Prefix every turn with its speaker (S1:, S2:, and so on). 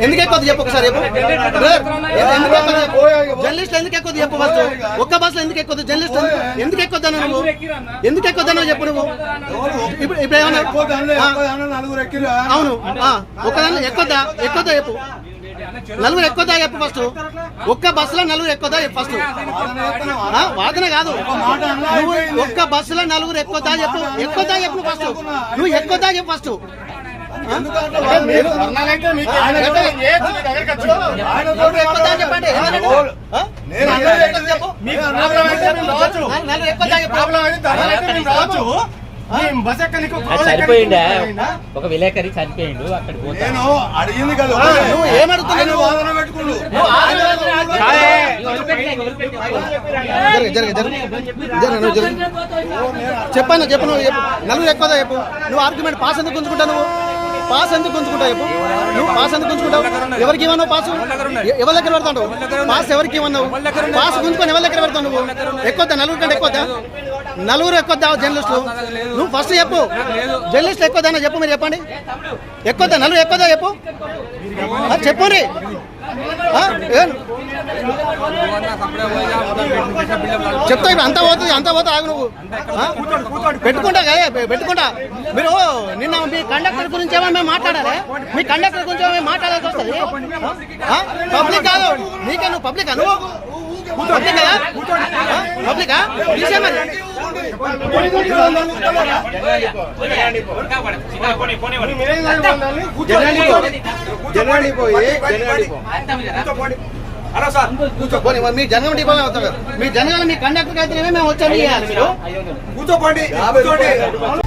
S1: ఎందుకు ఎక్కువ చెప్పు ఒకసారి చెప్పు. ఎందుకు జర్నలిస్ట్ ఎందుకు ఎక్కువ చెప్పు ఫస్ట్ ఒక్క బస్సులో ఎందుకు ఎక్కువ జర్నలిస్ట్ ఎందుకు- ఎక్కువ నువ్వు? ఎందుకు ఎక్కువ చెప్పు నువ్వు? ఇప్పుడు ఇప్పుడు ఏమన్నా అవును. ఆ, ఎక్కువదా? ఎక్కువదా చెప్పు. నలుగురు ఎక్కువదా చెప్పు ఫస్ట్ ఒక్క బస్సులో నలుగురు ఎక్కువదా చెప్పు ఫస్ట్ ఆ, వాదన కాదు. నువ్వు ఒక్క బస్సులో నలుగురు ఎక్కువదా చెప్పు? ఎక్కువదా చెప్పు ఫస్ట్ నువ్వు ఎక్కువదా చెప్పు ఫస్ట్ చెప్పండి
S2: చనిపోయిండా? ఒక విలేకరి చనిపోయిండు అక్కడ
S3: నేను అడిగింది కదా
S1: నువ్వు?
S3: వాదన పెట్టుకుండు.
S1: చెప్పాను చెప్పు. నువ్వు చెప్పు. నలుగురు ఎక్కువదా చెప్పు. నువ్వు ఆర్గ్యుమెంట్ పాస్ ఎందుకు గుంజుకుంటావు నువ్వు? పాస్ ఎందుకు గుంజుకుంటావు చెప్పు? నువ్వు పాస్ ఎందుకు గుంజుకుంటావు? ఎవరికి ఇవ్వన్నావు పాస్? ఎవరి దగ్గర పెడతావు? పాస్ ఎవరికి ఇవ్వన్నావు పాస్ గుంజుకొని ఎవరి దగ్గర పెడతావు నువ్వు? ఎక్కువద్దా? నలుగురు కంటే ఎక్కువద్దా? నలుగురు ఎక్కువ జర్నలిస్టులు. నువ్వు ఫస్ట్ చెప్పు. జర్నలిస్ట్ ఎక్కువ చెప్పు మీరు చెప్పండి. ఎక్కువ నలుగురు ఎక్కువ చెప్పు. చెప్పు చెప్తా ఇప్పుడు అంతా పోతుంది అంతా పోతా ఆగు నువ్వు. పెట్టుకుంటా కదా పెట్టుకుంటా. మీరు నిన్న మీ కండక్టర్ గురించి ఏమో మేము మాట్లాడాలి? మీ కండక్టర్ గురించి ఏమో మేము మాట్లాడాల్సి వస్తుంది? పబ్లిక్ కాదు. నీకే నువ్వు పబ్లిక్? నువ్వు? పబ్లిక్? పబ్లికా? తీసేమని మరి
S3: జనాన్ని పోయి జనాన్ని
S1: పోనీ, మరి మీ జనగం డిపోలో అవుతారు. మీ జనగం మీ కండక్టర్ అయితే మేము వచ్చాము
S3: కూర్చోపండి